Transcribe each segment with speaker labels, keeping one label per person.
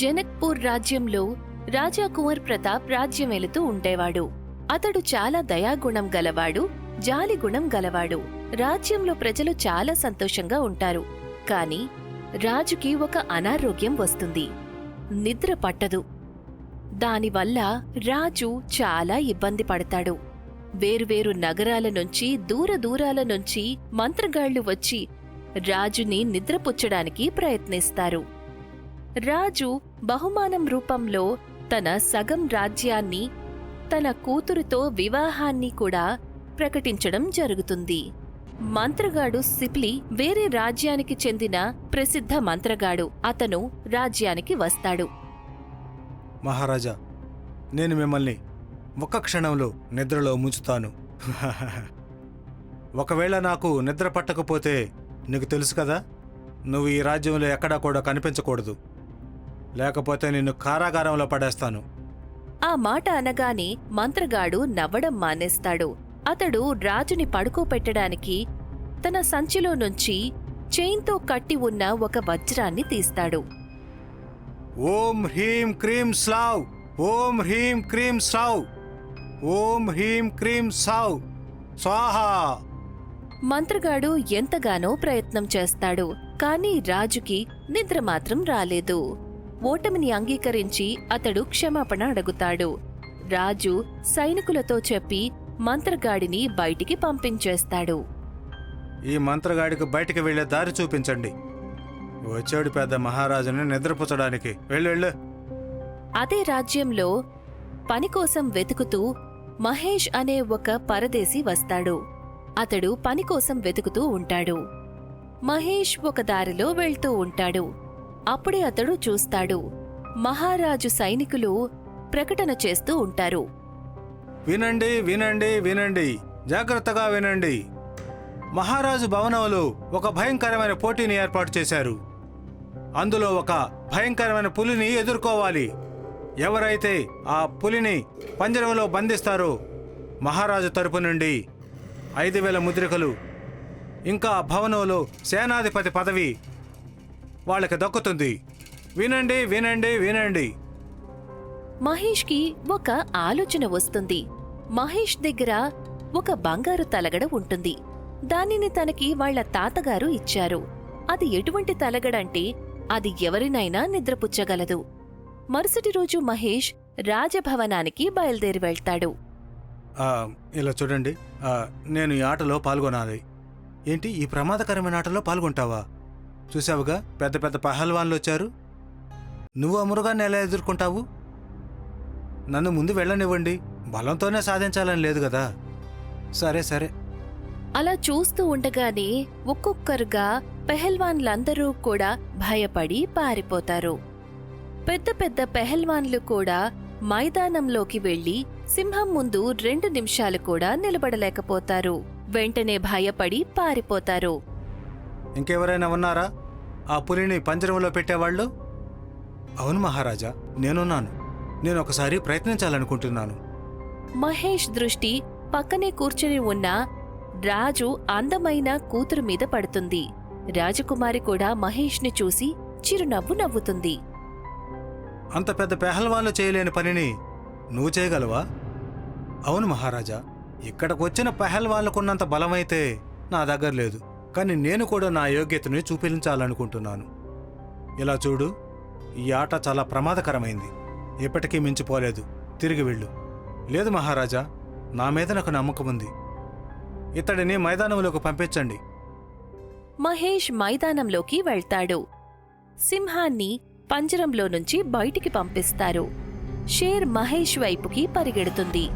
Speaker 1: జనక్పూర్ రాజ్యంలో రాజా కుమార్ ప్రతాప్ రాజ్యమేలుతూ ఉండేవాడు. అతడు చాలా దయాగుణం గలవాడు జాలిగుణం గలవాడు. రాజ్యంలో ప్రజలు చాలా సంతోషంగా ఉంటారు. కాని రాజుకి ఒక అనారోగ్యం వస్తుంది. నిద్ర పట్టదు. దానివల్ల రాజు చాలా ఇబ్బంది పడతాడు. వేరువేరు నగరాల నుంచి దూర దూరాల నుంచి మంత్రగాళ్ళు వచ్చి రాజుని నిద్రపుచ్చడానికి ప్రయత్నిస్తారు. రాజు బహుమానం రూపంలో తన సగం రాజ్యాన్ని తన కూతురుతో వివాహాన్ని కూడా ప్రకటించడం జరుగుతుంది. మంత్రగాడు సిప్లి వేరే రాజ్యానికి చెందిన ప్రసిద్ధ మంత్రగాడు. అతను రాజ్యానికి వస్తాడు.
Speaker 2: మహారాజా నేను మిమ్మల్ని ఒక క్షణంలో నిద్రలో ముంచుతాను. ఒకవేళ నాకు నిద్ర పట్టకపోతే నీకు తెలుసు కదా నువ్వు ఈ రాజ్యంలో ఎక్కడా కూడా కనిపించకూడదు. లేకపోతే నిన్ను కారాగారంలో పడేస్తాను.
Speaker 1: ఆ మాట అనగానే మంత్రగాడు నవ్వడం మానేస్తాడు. అతడు రాజుని పడుకోపెట్టడానికి తన సంచిలో నుంచి చైన్తో కట్టి ఉన్న ఒక వజ్రాన్ని తీస్తాడు.
Speaker 2: ఓం హ్రీం క్రీం స్లావ్ ఓం హ్రీం క్రీం స్లావ్ ఓం హ్రీం క్రీం సావ్. స్వాహా!
Speaker 1: మంత్రగాడు ఎంతగానో ప్రయత్నం చేస్తాడు కాని రాజుకి నిద్ర మాత్రం రాలేదు. ఓటమిని అంగీకరించి అతడు క్షమాపణ అడుగుతాడు. రాజు సైనికులతో చెప్పి మంత్రగాడిని బయటికి పంపించేస్తాడు.
Speaker 2: ఈ మంత్రగాడికి బయటికి వెళ్ళే దారి చూపించండి. వచ్చాడు పెద్ద మహారాజుని నిద్రపుచ్చడానికి. వెళ్ళు వెళ్ళు.
Speaker 1: అదే రాజ్యంలో పని కోసం వెతుకుతూ మహేష్ అనే ఒక పరదేశి వస్తాడు. అతడు పని కోసం వెతుకుతూ ఉంటాడు. మహేష్ ఒక దారిలో వెళ్తూ ఉంటాడు. అప్పుడే అతడు చూస్తాడు. మహారాజు సైనికులు ప్రకటన చేస్తూ ఉంటారు.
Speaker 2: వినండి వినండి వినండి. జాగ్రత్తగా వినండి. మహారాజు భవనంలో ఒక భయంకరమైన పోటీని ఏర్పాటు చేశారు. అందులో ఒక భయంకరమైన పులిని ఎదుర్కోవాలి. ఎవరైతే ఆ పులిని పంజరంలో బంధిస్తారో మహారాజు తరపు నుండి ఐదు వేల ముద్రికలు ఇంకా భవనంలో సేనాధిపతి పదవి వాళ్ళకి దక్కుతుంది. వినండి వినండి వినండి.
Speaker 1: మహేష్కి ఒక ఆలోచన వస్తుంది. మహేష్ దగ్గర ఒక బంగారు తలగడ ఉంటుంది. దానిని తనకి వాళ్ళ తాతగారు ఇచ్చారు. అది ఎటువంటి తలగడంటే అది ఎవరినైనా నిద్రపుచ్చగలదు. మరుసటి రోజు మహేష్ రాజభవనానికి బయలుదేరి వెళ్తాడు.
Speaker 2: ఇలా చూడండి. నేను ఈ ఆటలో పాల్గొనాలి. ఏంటి ఈ ప్రమాదకరమైన ఆటలో పాల్గొంటావా? చూసావుగా పెద్ద పెద్ద పహల్వాన్లు వచ్చారు. నువ్వు ఆ మృగాన్ని ఎలా ఎదుర్కొంటావు? నన్ను ముందు వెళ్ళనివ్వండి. బలంతోనే సాధించాలని లేదు కదా. సరే సరే.
Speaker 1: అలా చూస్తూ ఉండగానే ఒక్కొక్కరుగా పెహల్వాన్లందరూ కూడా భయపడి పారిపోతారు. పెద్ద పెద్ద పెహల్వాన్లు కూడా మైదానంలోకి వెళ్ళి సింహం ముందు రెండు నిమిషాలు కూడా నిలబడలేకపోతారు. వెంటనే భయపడి పారిపోతారు.
Speaker 2: ఇంకెవరైనా ఉన్నారా? ఆ పులిని పంజరంలో పెట్టేవాళ్ళు? అవును మహారాజా నేనున్నాను. నేను ఒకసారి ప్రయత్నించాలనుకుంటున్నాను.
Speaker 1: మహేష్ దృష్టి పక్కనే కూర్చుని ఉన్న రాజు అందమైన కూతురు మీద పడుతుంది. రాజకుమారి కూడా మహేష్ని చూసి చిరునవ్వు నవ్వుతుంది.
Speaker 2: అంత పెద్ద పెహల్వాన్లు చేయలేని పనిని నువ్వు చేయగలవా? అవును మహారాజా ఇక్కడికి వచ్చిన పెహల్వాన్లకున్నంత బలమైతే నా దగ్గర లేదు. కానీ నేను కూడా నా యోగ్యతని చూపించాలనుకుంటున్నాను. ఇలా చూడు ఈ ఆట చాలా ప్రమాదకరమైంది. ఎప్పటికీ మించిపోలేదు. తిరిగి వెళ్ళు. లేదు మహారాజా నా మీద నాకు నమ్మకం ఉంది. ఇతడిని మైదానంలోకి పంపించండి.
Speaker 1: మహేష్ మైదానంలోకి వెళ్తాడు. సింహాన్ని పంజరంలో నుంచి బయటికి పంపిస్తారు. షేర్ మహేష్ వైపుకి పరిగెడుతుంది.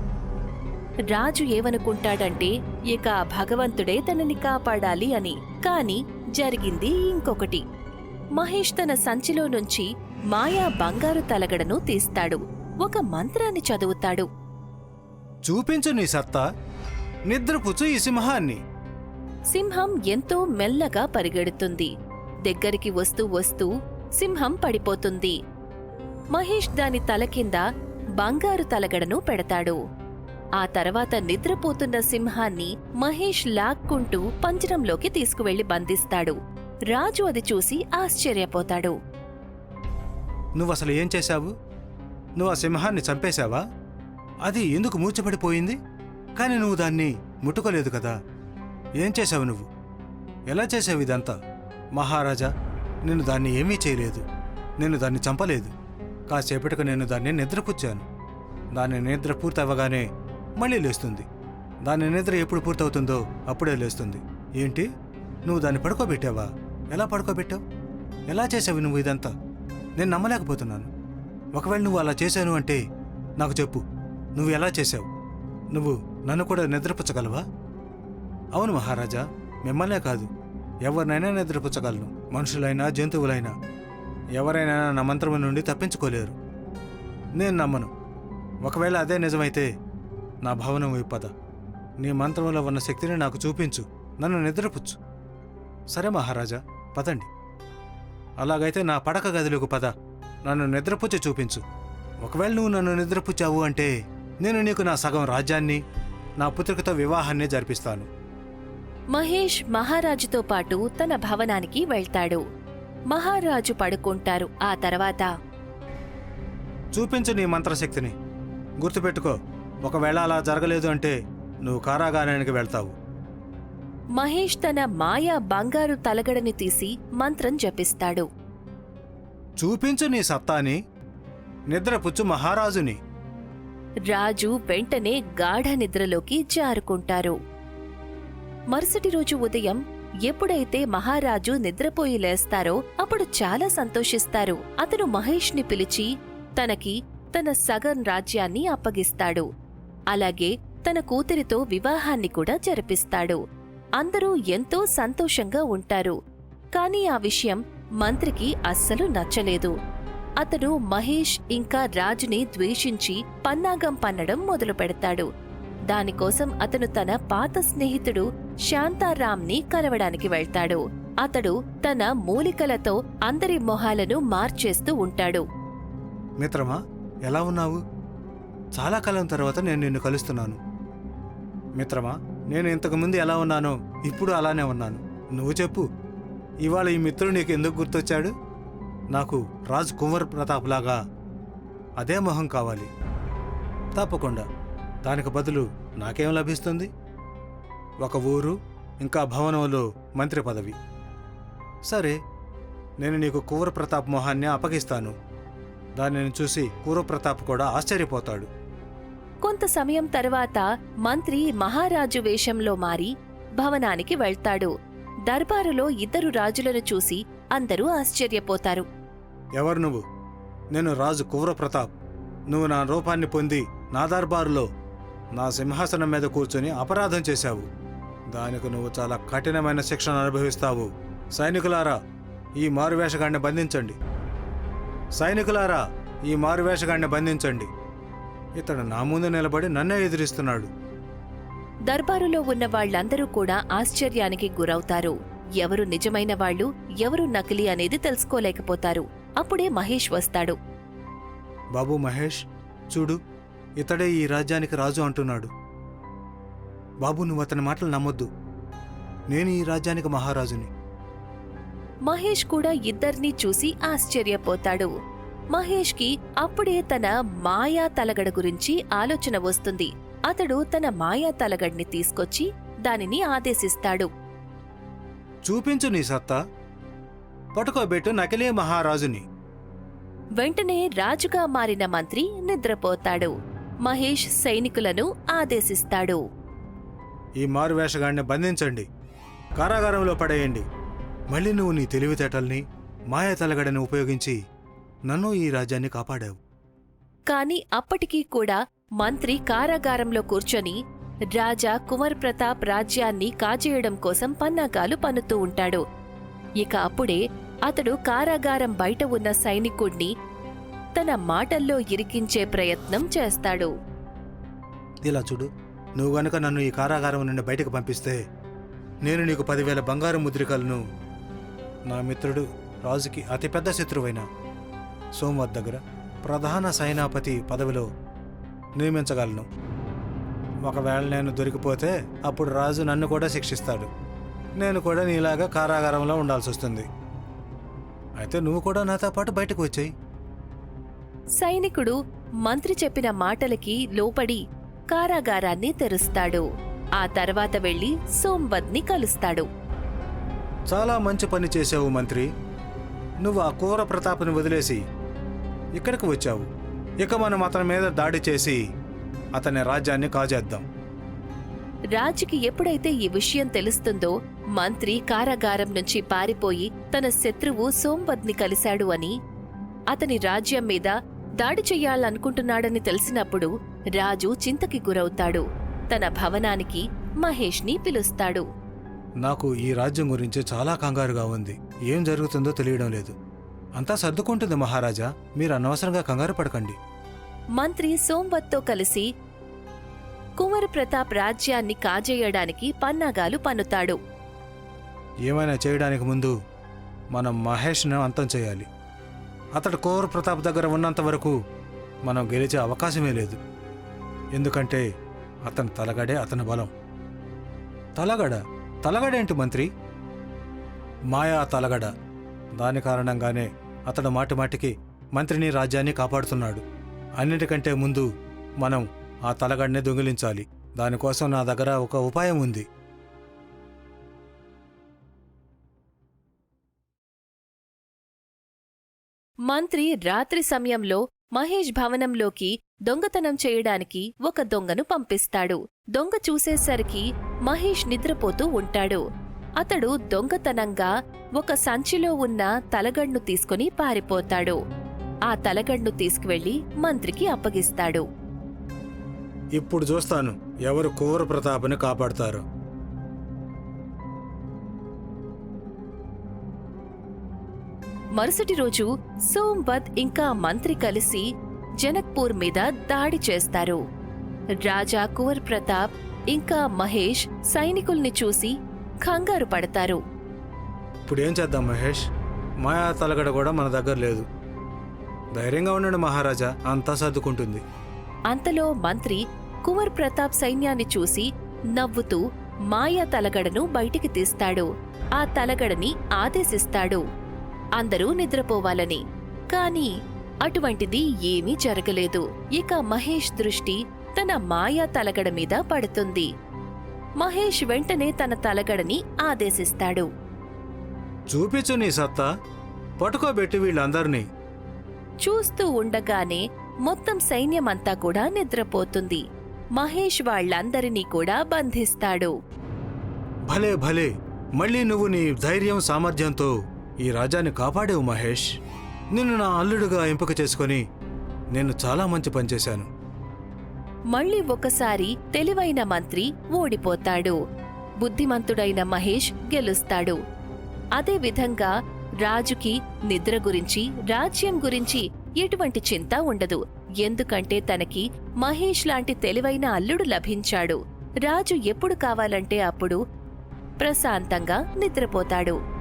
Speaker 1: రాజు ఏమనుకుంటాడంటే ఇక ఆ భగవంతుడే తనని కాపాడాలి అని. కాని జరిగింది ఇంకొకటి. మహేష్ తన సంచిలో నుంచి మాయా బంగారు తలగడను తీస్తాడు. ఒక మంత్రాన్ని చదువుతాడు.
Speaker 2: చూపించు నీ సత్తా. నిద్రపుచ్చు ఈ సింహాన్ని.
Speaker 1: సింహం ఎంతో మెల్లగా పరిగెడుతుంది. దగ్గరికి వస్తూ వస్తూ సింహం పడిపోతుంది. మహేష్ దాని తల కింద బంగారు తలగడను పెడతాడు. ఆ తర్వాత నిద్రపోతున్న సింహాన్ని మహేష్ లాక్కుంటూ పంజరంలోకి తీసుకువెళ్ళి బంధిస్తాడు. రాజు అది చూసి ఆశ్చర్యపోతాడు.
Speaker 2: నువ్వు అసలు ఏం చేశావు? నువ్వు ఆ సింహాన్ని చంపేశావా? అది ఎందుకు మూర్చబడిపోయింది కానీ నువ్వు దాన్ని ముట్టుకోలేదు కదా. ఏం చేశావు నువ్వు? ఎలా చేసావు ఇదంతా? మహారాజా నేను దాన్ని ఏమీ చేయలేదు. నేను దాన్ని చంపలేదు. కాసేపటికి నేను దాన్ని నిద్రపుచ్చాను. దాని నిద్ర పూర్తి అవ్వగానే మళ్ళీ లేస్తుంది. దాని నిద్ర ఎప్పుడు పూర్తవుతుందో అప్పుడే లేస్తుంది. ఏంటి? నువ్వు దాన్ని పడుకోబెట్టావా? ఎలా పడుకోబెట్టావు? ఎలా చేసావు నువ్వు ఇదంతా? నేను నమ్మలేకపోతున్నాను. ఒకవేళ నువ్వు అలా చేశాను అంటే నాకు చెప్పు. నువ్వు ఎలా చేశావు? నువ్వు నన్ను కూడా నిద్రపుచ్చగలవా? అవును మహారాజా మిమ్మల్నే కాదు. ఎవరినైనా నిద్రపుచ్చగలను. మనుషులైనా జంతువులైనా. ఎవరైనా నా మంత్రం నుండి తప్పించుకోలేరు. నేను నమ్మను. ఒకవేళ అదే నిజమైతే నా భవనం పద. నీ మంత్రంలో ఉన్న శక్తిని నాకు చూపించు. నన్ను నిద్రపుచ్చు. సరే మహారాజా పదండి. అలాగైతే నా పడక గదిలోకి పద. నన్ను నిద్రపుచ్చి చూపించు. ఒకవేళ నువ్వు నన్ను నిద్రపుచ్చావు అంటే నేను నీకు నా సగం రాజ్యాన్ని నా పుత్రికతో వివాహాన్ని జరిపిస్తాను.
Speaker 1: మహేష్ మహారాజుతో పాటు తన భవనానికి వెళ్తాడు. మహారాజు పడుకుంటారు. ఆ తర్వాత
Speaker 2: చూపించు నీ మంత్రశక్తిని. గుర్తుపెట్టుకో. ఒకవేళ అలా జరగలేదు అంటే నువ్వు కారాగారానికి వెళ్తావు.
Speaker 1: మహేష్ తన మాయా బంగారు తలగడని తీసి మంత్రం జపిస్తాడు.
Speaker 2: చూపించు నీ సత్తాని. నిద్రపుచ్చు మహారాజుని.
Speaker 1: రాజు వెంటనే గాఢ నిద్రలోకి జారుకుంటారు. మరుసటి రోజు ఉదయం ఎప్పుడైతే మహారాజు నిద్రపోయి లేస్తారో అప్పుడు చాలా సంతోషిస్తారు. అతను మహేష్ని పిలిచి తనకి తన సగం రాజ్యాన్ని అప్పగిస్తాడు. అలాగే తన కూతురితో వివాహాన్ని కూడా జరిపిస్తాడు. అందరూ ఎంతో సంతోషంగా ఉంటారు. కాని ఆ విషయం మంత్రికి అస్సలు నచ్చలేదు. అతను మహేష్ ఇంకా రాజుని ద్వేషించి పన్నాగం పన్నడం మొదలు పెడతాడు. దానికోసం అతను తన పాత స్నేహితుడు శాంతారాంని కలవడానికి వెళ్తాడు. అతడు తన మూలికలతో అందరి మొహాలను మార్చేస్తూ ఉంటాడు.
Speaker 2: మిత్రమా ఎలా ఉన్నావు? చాలా కాలం తర్వాత నేను నిన్ను కలుస్తున్నాను. మిత్రమా నేను ఇంతకుముందు ఎలా ఉన్నానో ఇప్పుడు అలానే ఉన్నాను. నువ్వు చెప్పు ఇవాళ ఈ మిత్రుడు నీకు ఎందుకు గుర్తొచ్చాడు? నాకు రాజ్ కుమార్ ప్రతాప్ లాగా అదే మొహం కావాలి. తప్పకుండా దానికి బదులు నాకేం లభిస్తుంది? ఒక ఊరు ఇంకా భవనంలో మంత్రి పదవి. సరే నేను నీకు కువర ప్రతాప్ మొహాన్ని అప్పగిస్తాను. దానిని చూసి కూర ప్రతాప్ కూడా ఆశ్చర్యపోతాడు.
Speaker 1: కొంత సమయం తర్వాత మంత్రి మహారాజు వేషంలో మారి భవనానికి వెళ్తాడు. దర్బారులో ఇద్దరు రాజులను చూసి అందరూ ఆశ్చర్యపోతారు.
Speaker 2: ఎవరు నువ్వు? నేను రాజు కువ్రప్రతాప్. నువ్వు నా రూపాన్ని పొంది నా దర్బారులో నా సింహాసనం మీద కూర్చొని అపరాధం చేశావు. దానికి నువ్వు చాలా కఠినమైన శిక్షను అనుభవిస్తావు. సైనికులారా ఈ మారువేషగాడిని బంధించండి. సైనికులారా ఈ మారువేషగాడిని బంధించండి. ఇతడు నా ముందు నిలబడి నన్నే ఎదిరిస్తున్నాడు.
Speaker 1: దర్బారులో ఉన్న వాళ్ళందరూ కూడా ఆశ్చర్యానికి గురవుతారు. ఎవరు నిజమైన వాళ్ళు ఎవరు నకిలీ అనేది తెలుసుకోలేకపోతారు. అప్పుడే మహేష్ వస్తాడు.
Speaker 2: బాబు మహేష్ చూడు ఇతడే ఈ రాజ్యానికి రాజు అంటున్నాడు. బాబు నువ్వు అతని మాటలు నమ్మొద్దు. నేను ఈ రాజ్యానికి మహారాజుని.
Speaker 1: మహేష్ కూడా ఇద్దర్నీ చూసి ఆశ్చర్యపోతాడు. మహేష్కి అప్పుడే తన మాయా తలగడ గురించి ఆలోచన వస్తుంది. అతడు తన మాయా తలగడ్ని తీసుకొచ్చి దానిని ఆదేశిస్తాడు.
Speaker 2: చూపించు నీ సత్తా. పట్టుకోబెట్టు నకిలీ మహారాజుని.
Speaker 1: వెంటనే రాజుగా మారిన మంత్రి నిద్రపోతాడు. మహేష్ సైనికులను ఆదేశిస్తాడు.
Speaker 2: ఈ మారువేషగాడిని బంధించండి. కారాగారంలో పడేయండి. మళ్ళీ నువ్వు నీ తెలివితేటల్ని మాయా తలగడని ఉపయోగించి నన్ను ఈ రాజ్యాన్ని కాపాడావు.
Speaker 1: కాని అప్పటికీ కూడా మంత్రి కారాగారంలో కూర్చొని రాజా కుమార్ ప్రతాప్ రాజ్యాన్ని కాజేయడం కోసం పన్నాగాలు పన్నుతూ ఉంటాడు. ఇక అప్పుడే అతడు కారాగారం బయట ఉన్న సైనికుణ్ణి తన మాటల్లో ఇరికించే ప్రయత్నం చేస్తాడు.
Speaker 2: ఇలా చూడు నువ్వు గనుక నన్ను ఈ కారాగారం నుండి బయటకు పంపిస్తే నేను నీకు పదివేల బంగారు ముద్రికలను నా మిత్రుడు రాజుకి అతిపెద్ద శత్రువైన సోమవత్ దగ్గర ప్రధాన సైనాపతి పదవిలో నియమించగలను. ఒకవేళ నేను దొరికిపోతే అప్పుడు రాజు నన్ను కూడా శిక్షిస్తాడు. నేను కూడా నీలాగా కారాగారంలో ఉండాల్సి వస్తుంది. అయితే నువ్వు కూడా నాతో పాటు బయటకు వచ్చాయి.
Speaker 1: సైనికుడు మంత్రి చెప్పిన మాటలకి లోపడి కారాగారాన్ని తెరుస్తాడు. ఆ తర్వాత వెళ్ళి సోంబద్ని కలుస్తాడు.
Speaker 2: చాలా మంచి పని చేసావు మంత్రి. నువ్వు ఆ కూర ప్రతాప్ని వదిలేసి ఇక్కడికి వచ్చావు. ఇక మనం అతని మీద దాడి చేసి అతని రాజ్యాన్ని కాజేద్దాం.
Speaker 1: రాజుకి ఎప్పుడైతే ఈ విషయం తెలుస్తుందో మంత్రి కారాగారం నుంచి పారిపోయి తన శత్రువు సోంబద్ని కలిశాడు అని అతని రాజ్యం మీద దాడి చెయ్యాలనుకుంటున్నాడని తెలిసినప్పుడు రాజు చింతకి గురవుతాడు. తన భవనానికి మహేష్ని పిలుస్తాడు.
Speaker 2: నాకు ఈ రాజ్యం గురించి చాలా కంగారుగా ఉంది. ఏం జరుగుతుందో తెలియడం లేదు. అంతా సర్దుకుంటుంది మహారాజా. మీరు అనవసరంగా కంగారు పడకండి.
Speaker 1: మంత్రి సోంబత్తో కలిసి కుమార ప్రతాప్ రాజ్యాన్ని కాజేయడానికి పన్నాగాలు పన్నుతాడు.
Speaker 2: ఏమైనా చేయడానికి ముందు మనం మహేష్ను అంతం చేయాలి. అతడు కోర్ ప్రతాప్ దగ్గర ఉన్నంత వరకు మనం గెలిచే అవకాశమే లేదు. ఎందుకంటే అతని తలగడే అతని బలం. తలగడ? తలగడేంటి మంత్రి? మాయా తలగడ. దాని కారణంగానే అతడు మాటిమాటికి మంత్రిని రాజ్యాన్ని కాపాడుతున్నాడు. అన్నిటికంటే ముందు మనం ఆ తలగడని దొంగిలించాలి. దానికోసం నా దగ్గర ఒక ఉపాయం ఉంది.
Speaker 1: మంత్రి రాత్రి సమయంలో మహేష్ భవనంలోకి దొంగతనం చేయడానికి ఒక దొంగను పంపిస్తాడు. దొంగ చూసేసరికి మహేష్ నిద్రపోతూ ఉంటాడు. అతడు దొంగతనంగా ఒక సంచిలో ఉన్న తలగడ్ను తీసుకుని పారిపోతాడు. ఆ తలగడ్ను తీసుకువెళ్ళి మంత్రికి అప్పగిస్తాడు.
Speaker 2: ఇప్పుడు చూస్తాను ఎవరు కోర ప్రతాప్ని కాపాడతారు.
Speaker 1: మరుసటి రోజు సోంబద్ ఇంకా మంత్రి కలిసి జనక్పూర్ మీద దాడి చేస్తారు. రాజా కువర్ ప్రతాప్ ఇంకా మహేష్ సైనికుల్ని చూసి కంగారు పడతారు.
Speaker 2: ఇప్పుడు ఏం చేద్దాం మహేష్? మాయా తలగడ కూడా మన దగ్గర లేదు. ధైర్యంగా ఉండండి మహారాజా అంతా సర్దుకుంటుంది.
Speaker 1: అంతలో మంత్రి కువర్ ప్రతాప్ సైన్యాన్ని చూసి నవ్వుతూ మాయా తలగడను బయటికి తీస్తాడు. ఆ తలగడని ఆదేశిస్తాడు. అందరూ నిద్రపోవాలని. కాని అటువంటిది ఏమీ జరగలేదు. ఇక మహేష్ దృష్టి తన మాయా తలగడ మీద పడుతుంది. మహేష్ వెంటనే తన తలగడని ఆదేశిస్తాడు.
Speaker 2: చూపించు నీ సత్తా పట్టుకోబెట్టి వీళ్ళందరినీ.
Speaker 1: చూస్తూ ఉండగానే మొత్తం సైన్యమంతా కూడా నిద్రపోతుంది. మహేష్ వాళ్ళందరినీ కూడా బంధిస్తాడు.
Speaker 2: భలే భలే! మళ్ళీ నువ్వు నీ ధైర్యం సామర్థ్యంతో ఈ రాజ్యాన్ని కాపాడేవు మహేష్. నిన్ను నా అల్లుడుగా ఎంపిక చేసుకొని నేను చాలా మంచి పని మళ్ళీ
Speaker 1: మళ్ళీ ఒకసారి తెలివైన మంత్రి ఓడిపోతాడు. బుద్ధిమంతుడైన మహేష్ గెలుస్తాడు. అదే విధంగా రాజుకి నిద్ర గురించి రాజ్యం గురించి ఎటువంటి చింత ఉండదు. ఎందుకంటే తనకి మహేష్ లాంటి తెలివైన అల్లుడు లభించాడు. రాజు ఎప్పుడు కావాలంటే అప్పుడు ప్రశాంతంగా నిద్రపోతాడు.